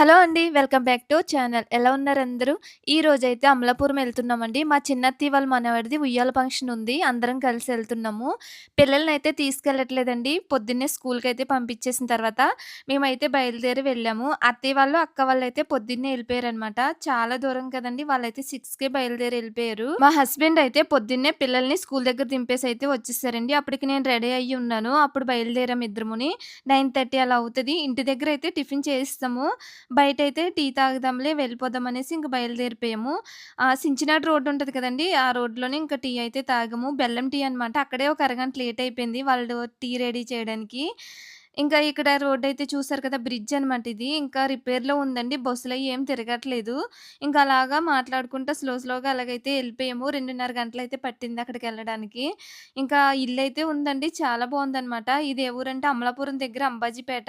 Hello అండి. Welcome back to channel. ఎలా ఉన్నారు అందరూ? ఈ రోజైతే అమలాపురం వెళ్తున్నామండి మా చిన్నత్తి వాళ్ళ మనవాడిది ఉయ్యాల ఫంక్షన్ ఉంది. అందరం కలిసి వెళ్తున్నాము పిల్లల్ని అయితే తీసుకెళ్ళట్లేదండి. పొద్దున్నే స్కూల్కి అయితే పంపించేసిన తర్వాత మేమైతే బయలుదేరి వెళ్ళాము. అత్తయ్య వాళ్ళు, అక్క వాళ్ళు అయితే పొద్దున్నే అనమాట చాలా దూరం కదండి వాళ్ళైతే సిక్స్కే బయలుదేరి వెళ్ళిపోయారు మా హస్బెండ్ అయితే పొద్దున్నే పిల్లల్ని స్కూల్ దగ్గర దింపేసి అయితే వచ్చేసారండి. అప్పటికి నేను రెడీ అయ్యి ఉన్నాను. అప్పుడు బయలుదేరాము ఇద్దరముని. 9:30 అలా అవుతుంది ఇంటి దగ్గర అయితే టిఫిన్ చేయిస్తాము బయటైతే టీ తాగుదాంలే వెళ్ళిపోదాం అనేసి ఇంక బయలుదేరిపోయాము. ఆ సించినాటి రోడ్ ఉంటది కదండీ! ఆ రోడ్‌లోనే ఇంకా టీ అయితే తాగాము. బెల్లం టీ అనమాట. అక్కడే ఒక అరగంట లేట్ అయిపోయింది. వాళ్ళు టీ రెడీ చేయడానికి. ఇంకా ఇక్కడ రోడ్డయితే చూసారు కదా! బ్రిడ్జ్ అనమాట ఇది. ఇంకా రిపేర్‌లో ఉందండి. బస్సులయి ఏం తిరగట్లేదు. ఇంకా అలాగా మాట్లాడుకుంటా స్లో స్లోగా అలాగైతే ఎళ్ళిపోయాము. 2:30 గంటలైతే పట్టింది అక్కడికెళ్ళడానికి. ఇంకా ఇల్లయితే ఉందండి. చాలా బావుందనమాట. ఇది ఏ ఊరంటే అమలాపురం దగ్గర అంబాజీపేట.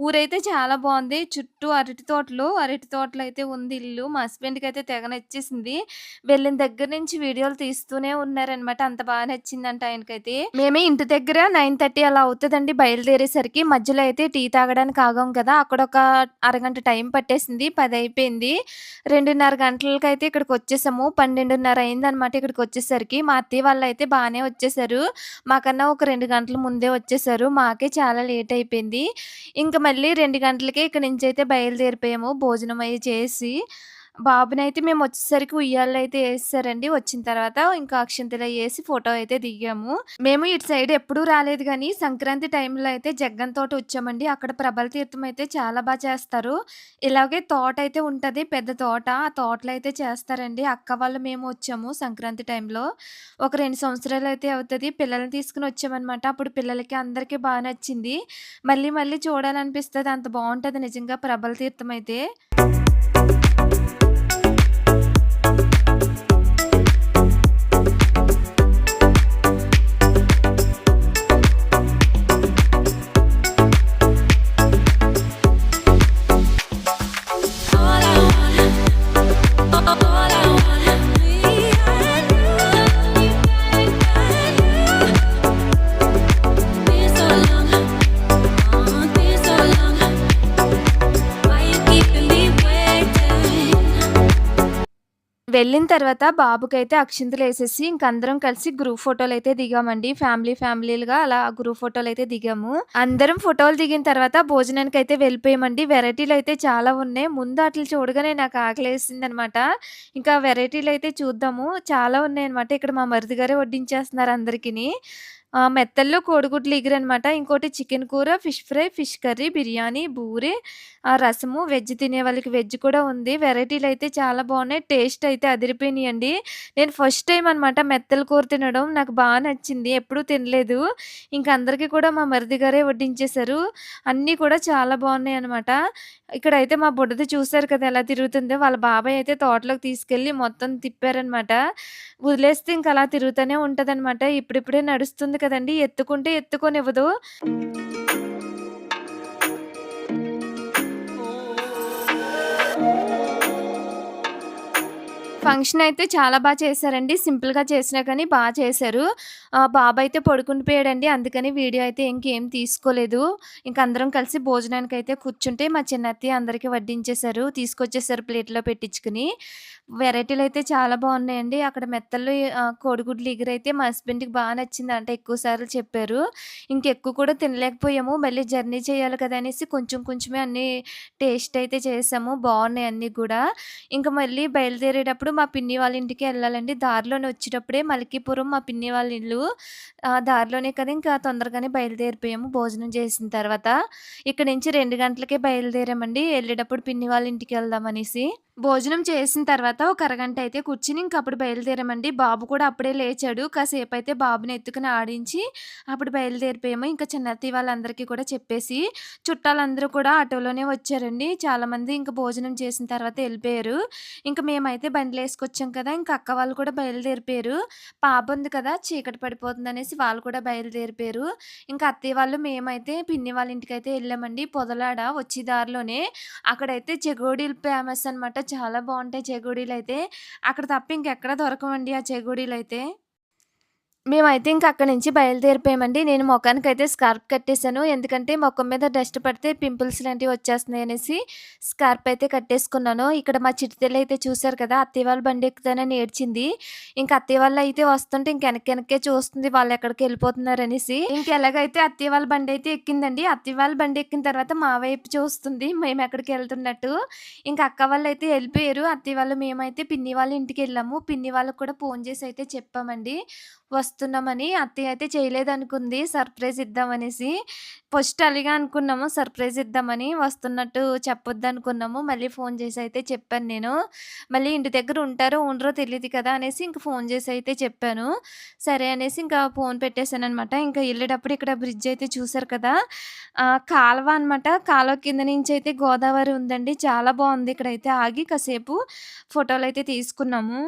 ఊరైతే చాలా బావుంది. చుట్టూ అరటి తోటలు, అరటి తోటలు అయితే ఉంది ఇల్లు. మా హస్బెండ్‌కయితే తెగ నచ్చేసింది. వెళ్ళిన దగ్గర నుంచి వీడియోలు తీస్తూనే ఉన్నారనమాట. అంత బా నచ్చిందంట ఆయనకైతే. మేమే ఇంటి దగ్గర 9:30 అలా అవుతదండి బయలుదేరేసరికి. మధ్యలో అయితే టీ తాగడానికి ఆగాం కదా! అక్కడ ఒక అరగంట టైం పట్టేసింది. పది అయిపోయింది. రెండున్నర గంటలకి అయితే ఇక్కడికి వచ్చేసాము పన్నెండున్నర అయిందనమాట ఇక్కడికొచ్చేసరికి. మా అత్తయ్య వాళ్ళైతే బాగానే వచ్చేసారు. మాకన్నా ఒక రెండు గంటల ముందే వచ్చేసారు. మాకే చాలా లేట్ అయిపోయింది. ఇంకా మళ్ళీ రెండు గంటలకే ఇక్కడ నుంచి అయితే బయలుదేరిపోయాము. భోజనం అయ్యి చేసి. బాబునైతే మేమొచ్చేసరికి ఉయ్యాల్లో అయితే వేసారండి వచ్చిన తర్వాత ఇంకా అక్షింతలయి వేసి ఫోటో అయితే దిగాము. మేము ఇటు సైడ్ ఎప్పుడూ రాలేదు కానీ సంక్రాంతి టైంలో అయితే జగ్గన్ తోట వచ్చామండి. అక్కడ ప్రబల తీర్థం అయితే చాలా బాగా చేస్తారు. ఇలాగే తోట అయితే ఉంటుంది పెద్ద తోట. ఆ తోటలో అయితే చేస్తారండి. అక్క వాళ్ళు, మేము వచ్చాము సంక్రాంతి టైంలో. ఒక రెండు సంవత్సరాలు అయితే అవుతుంది పిల్లల్ని తీసుకొని వచ్చామనమాట. అప్పుడు పిల్లలకి అందరికీ బాగా నచ్చింది. మళ్ళీ మళ్ళీ చూడాలనిపిస్తుంది అంత బాగుంటుంది నిజంగా ప్రబల తీర్థం అయితే. వెళ్ళిన తర్వాత బాబుకైతే అక్షింతలేసేసి ఇంక అందరం కలిసి గ్రూప్ ఫోటోలు అయితే దిగామండి. ఫ్యామిలీ ఫ్యామిలీలుగా అలా గ్రూప్ ఫోటోలు అయితే దిగాము. అందరం ఫోటోలు దిగిన తర్వాత భోజనానికి అయితే వెళ్ళిపోయామండి. వెరైటీలయితే చాలా ఉన్నాయి. ముందు ఆటిలిని చూడగానే నాకు ఆకలేసిందనమాట. ఇంకా వెరైటీలు అయితే చూద్దాము. చాలా ఉన్నాయనమాట. ఇక్కడ మా మరిది గారే వడ్డించేస్తున్నారు అందరికీ మెత్తల్లో కోడిగుడ్లు ఇగురనమాట. ఇంకోటి చికెన్ కూర, fish fry, fish curry, biryani, బూరె, ఆ రసము, వెజ్ తినే వాళ్ళకి వెజ్ కూడా ఉంది. వెరైటీలయితే చాలా బావున్నాయి. టేస్ట్ అయితే అదిరిపోయినియండి. నేను ఫస్ట్ టైమ్ అనమాట మెత్తల కూర తినడం. నాకు బా నచ్చింది. ఎప్పుడూ తినలేదు. ఇంక అందరికీ కూడా మా మరిది గారే వడ్డించేశారు. అన్నీ కూడా చాలా బావున్నాయనమాట. ఇక్కడైతే మా బుడ్డది చూసారు కదా! ఎలా తిరుగుతుందో. వాళ్ళ బాబాయ్ అయితే తోటలోకి తీసుకెళ్ళి మొత్తం తిప్పారనమాట. వదిలేస్తే ఇంకలా తిరుగుతూనే ఉంటదనమాట. ఇప్పుడిప్పుడే నడుస్తుంది కదండి ఎత్తుకుంటే ఎత్తుకోనివ్వదు. ఫంక్షన్ అయితే చాలా బాగా చేశారండి. సింపుల్‌గా చేసినా కానీ బాగా చేశారు. బాబు అయితే పడుకుని పడుకుండిపోయాడండి. అందుకని వీడియో అయితే ఇంకేం తీసుకోలేదు. ఇంక అందరం కలిసి భోజనానికి అయితే కూర్చుంటే మా చిన్నత్తయ్య అందరికీ వడ్డించేశారు. తీసుకొచ్చేసారు ప్లేట్‌లో పెట్టించుకుని వెరైటీలు అయితే చాలా బాగున్నాయండి అక్కడ మెత్తలు కోడిగుడ్లు ఇగురైతే మా హస్బెండ్‌కి బాగా నచ్చింది అంటే ఎక్కువ సార్లు చెప్పారు. ఇంకెక్కువ కూడా తినలేకపోయాము. మళ్ళీ జర్నీ చేయాలి కదా! అనేసి కొంచెం కొంచెమే అన్నీ టేస్ట్ అయితే చేసాము. బాగున్నాయి అన్నీ కూడా. ఇంకా మళ్ళీ బయలుదేరేటప్పుడు మా పిన్ని వాళ్ళ ఇంటికి వెళ్ళాలండి దారిలోనే వచ్చేటప్పుడే మలికీపురం మా పిన్ని వాళ్ళ ఇల్లు. దారిలోనే కదా! ఇంకా తొందరగానే బయలుదేరిపోయాము భోజనం చేసిన తర్వాత. ఇక్కడి నుంచి రెండు గంటలకే బయలుదేరామండి. వెళ్ళేటప్పుడు పిన్ని వాళ్ళ ఇంటికి వెళ్దాం అనేసి భోజనం చేసిన తర్వాత ఒక అరగంట అయితే కూర్చొని ఇంక అప్పుడు బయలుదేరామండి. బాబు కూడా అప్పుడే లేచాడు. కాసేపు అయితే బాబుని ఎత్తుకొని ఆడించి అప్పుడు బయలుదేరిపోయాము. ఇంకా చిన్నతి వాళ్ళందరికీ కూడా చెప్పేసి చుట్టాలందరూ కూడా ఆటోలోనే వచ్చారండి. చాలామంది ఇంకా భోజనం చేసిన తర్వాత వెళ్ళిపోయారు ఇంకా మేమైతే బండ్లేసుకొచ్చాం కదా! ఇంకా అక్క వాళ్ళు కూడా బయలుదేరిపోయారు. పాప ఉంది కదా! చీకటి పడిపోతుందనేసి వాళ్ళు కూడా బయలుదేరిపోయారు. ఇంకా అత్తయ్య వాళ్ళు, మేమైతే పిన్ని వాళ్ళ ఇంటికైతే వెళ్ళామండి పొదలాడ వచ్చే దారిలోనే. అక్కడైతే చెగోడీలు ఫేమస్ అనమాట. చాలా బాగుంటాయి బావుంటాయి అయితే అక్కడ తప్ప ఇంకెక్కడ దొరకవండి ఆ చెగోడీలయితే. మేమైతే ఇంక అక్కడి నుంచి బయలుదేరిపోయామండి. నేను ముఖానికి అయితే స్కార్ప్ కట్టేసాను. ఎందుకంటే మొఖం మీద డస్ట్ పడితే పింపుల్స్ లాంటివి వచ్చేస్తున్నాయి అనేసి స్కార్ప్ అయితే కట్టేసుకున్నాను. ఇక్కడ మా చిట్టి అయితే చూశారు కదా! అత్తయ్య వాళ్ళ బండి ఎక్కుతానని ఏడ్చింది. ఇంకా అత్తయ్య వాళ్ళయితే వస్తుంటే ఇంక ఎనక్కి ఎనక్కే చూస్తుంది అనేసి ఇంక ఎలాగైతే అత్తయ్య వాళ్ళ బండి అయితే ఎక్కిందండి. అత్తయ్య వాళ్ళ బండి ఎక్కిన తర్వాత మా వైపు చూస్తుంది మేము ఎక్కడికి వెళ్తున్నట్టు ఇంకా అక్క వాళ్ళు అయితే వెళ్ళిపోయారు అత్తయ్య వాళ్ళు మేమైతే పిన్ని వాళ్ళ ఇంటికి వెళ్ళాము పిన్ని వాళ్ళకి కూడా ఫోన్ చేసి అయితే చెప్పామండి. వస్తు వస్తున్నామని. అత్తయ్య అయితే చేయలేదనుకుంది సర్ప్రైజ్ ఇద్దామనేసి. ఫస్ట్ అలాగే అనుకున్నాము సర్ప్రైజ్ ఇద్దామని. వస్తున్నట్టు చెప్పొద్దు అనుకున్నాము మళ్ళీ ఫోన్ చేసి అయితే చెప్పాను నేను. మళ్ళీ ఇంటి దగ్గర ఉంటారో ఉండరో తెలియదు కదా! అనేసి ఇంక ఫోన్ చేసి అయితే చెప్పాను. సరే అనేసి ఇంకా ఫోన్ పెట్టేసాననమాట. ఇంకా వెళ్ళేటప్పుడు ఇక్కడ బ్రిడ్జ్ అయితే చూసారు కదా! కాలువ అనమాట. కాలువ కింద నుంచి అయితే గోదావరి ఉందండి. చాలా బాగుంది ఇక్కడైతే ఆగి కాసేపు ఫోటోలు అయితే తీసుకున్నాము.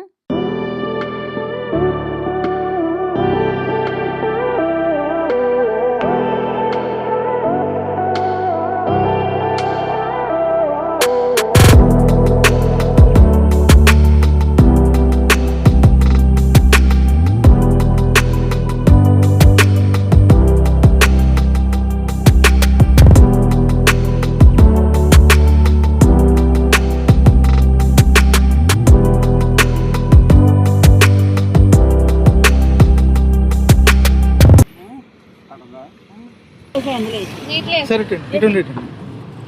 సరే ఇటు ఇటు ఇటు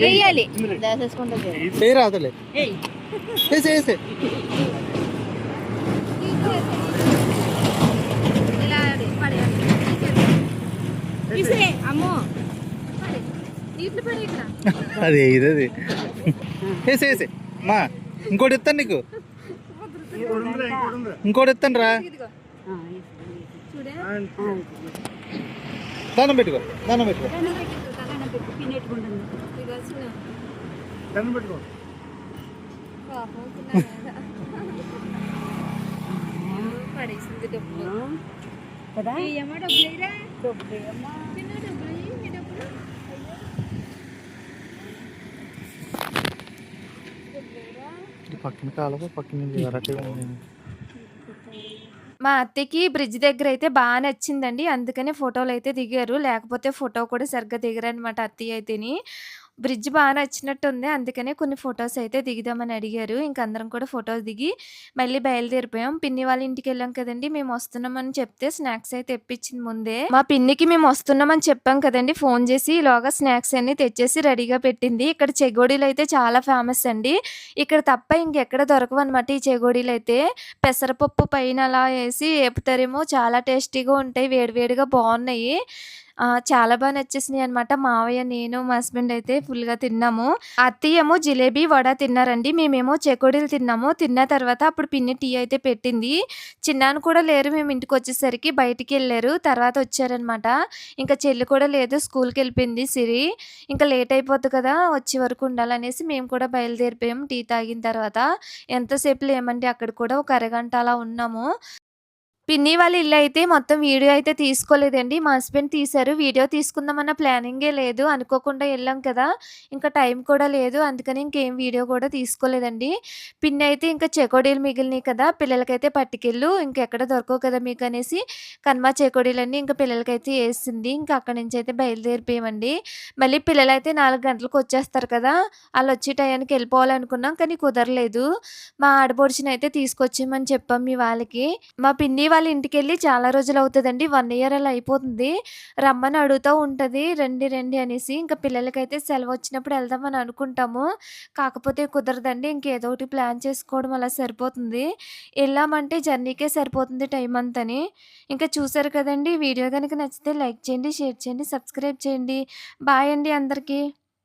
వేయాలి. దాసేసుకుంటా ఏ రాదులే. వేసే వేసే. ఇసే అమ్మో. అది ఇది అది. వేసే వేసే. మా ఇంకోటి ఇస్తాను నీకు. ఇంకోటి ఇస్తాను రా దానం పెట్టుకో దానం పెట్టుకో. దానం పెట్టుకో. కదా. పక్కన కాలువ పక్కన ఉంది. మా అత్తకి బ్రిడ్జ్ దగ్గర అయితే బాగా నచ్చిందండి. అందుకనే ఫోటోలయితే దిగారు. లేకపోతే ఫోటో కూడా సరిగ్గా దిగరనమాట అత్తయ్య అయితేని. బ్రిడ్జ్ బాగా నచ్చినట్టుంది. అందుకనే కొన్ని ఫొటోస్ అయితే దిగుదామని అడిగారు. ఇంక అందరం కూడా ఫొటోస్ దిగి మళ్ళీ బయలుదేరిపోయాం. పిన్ని వాళ్ళ ఇంటికి వెళ్ళాం కదండీ! మేము వస్తున్నామని చెప్తే స్నాక్స్ అయితే తెప్పించింది ముందే. మా పిన్నికి మేము వస్తున్నామని చెప్పాం కదండి ఫోన్ చేసి ఈలోగా స్నాక్స్ అన్నీ తెచ్చేసి రెడీగా పెట్టింది. ఇక్కడ చెగోడీలయితే చాలా ఫేమస్ అండి. ఇక్కడ తప్ప ఇంకెక్కడ దొరకవు అనమాట ఈ చెగోడీలు అయితే పెసరపప్పు పైన అలా వేసి వేపుతారేమో చాలా టేస్టీగా ఉంటాయి. వేడివేడిగా బాగున్నాయి ఆ! చాలా బా నచ్చేసినాయనమాట. మావయ్య, నేను, మా హస్బెండ్ అయితే ఫుల్‌గా తిన్నాము. అత్తయ్యేమో జిలేబీ, వడ తిన్నారండి. మేమేమో చెకోడీలు తిన్నాము. తిన్న తర్వాత అప్పుడు పిన్ని టీ అయితే పెట్టింది. చిన్నాన్న కూడా లేరు మేము ఇంటికొచ్చేసరికి వెళ్ళారు తర్వాత వచ్చారనమాట. ఇంకా చెల్లి కూడా లేదు స్కూలుకెళ్ళిపోయింది సిరి. ఇంకా లేట్ అయిపోద్ది కదా! వచ్చే వరకు ఉండాలనేసి మేము కూడా బయలుదేరిపోయాము టీ తాగిన తర్వాత. ఎంతసేపు లేమండి అక్కడ కూడా ఒక అరగంట అలా ఉన్నాము. పిన్ని వాళ్ళ ఇల్లు అయితే మొత్తం వీడియో అయితే తీసుకోలేదండి. మా హస్బెండ్ తీశారు. వీడియో తీసుకుందామన్న ప్లానింగే లేదు. అనుకోకుండా వెళ్ళాం కదా! ఇంకా టైం కూడా లేదు. అందుకని ఇంకేం వీడియో కూడా తీసుకోలేదండి. పిన్ని అయితే ఇంకా చెకోడీలు మిగిలినాయి కదా! పిల్లలకైతే పట్టుకెళ్ళు ఇంకెక్కడ దొరకవు కదా మీకు అనేసి కనుమ చెకోడీలన్నీ ఇంకా పిల్లలకైతే వేసింది ఇంకా అక్కడి నుంచయితే బయలుదేరిపోయామండి. మళ్ళీ పిల్లలైతే నాలుగు గంటలకు వచ్చేస్తారు కదా! వాళ్ళు వచ్చే టయానికి వెళ్ళిపోవాలనుకున్నాం కానీ కుదరలేదు. మా ఆడపడుచునైతే తీసుకొచ్చామని చెప్పాం మీ వాళ్ళకి. మా పిన్ని వాళ్ళ వాళ్ళ ఇంటికెళ్ళి చాలా రోజులు అవుతుందండి వన్ ఇయర్ అలా అయిపోతుంది. రమ్మని అడుగుతూ ఉంటుంది రండి రండి అనేసి. ఇంకా పిల్లలకైతే సెలవొచ్చినప్పుడు వెళ్దామని అనుకుంటాము. కాకపోతే కుదరదండి. ఇంకేదో ఒకటి ప్లాన్ చేసుకోవడం అలా సరిపోతుంది. వెళ్ళామంటే జర్నీకే సరిపోతుంది టైం అంతని ఇంకా చూసారు కదండి వీడియో కనుక నచ్చితే లైక్ చేయండి, షేర్ చేయండి, సబ్స్క్రైబ్ చేయండి. బాయ్ అండి అందరికీ.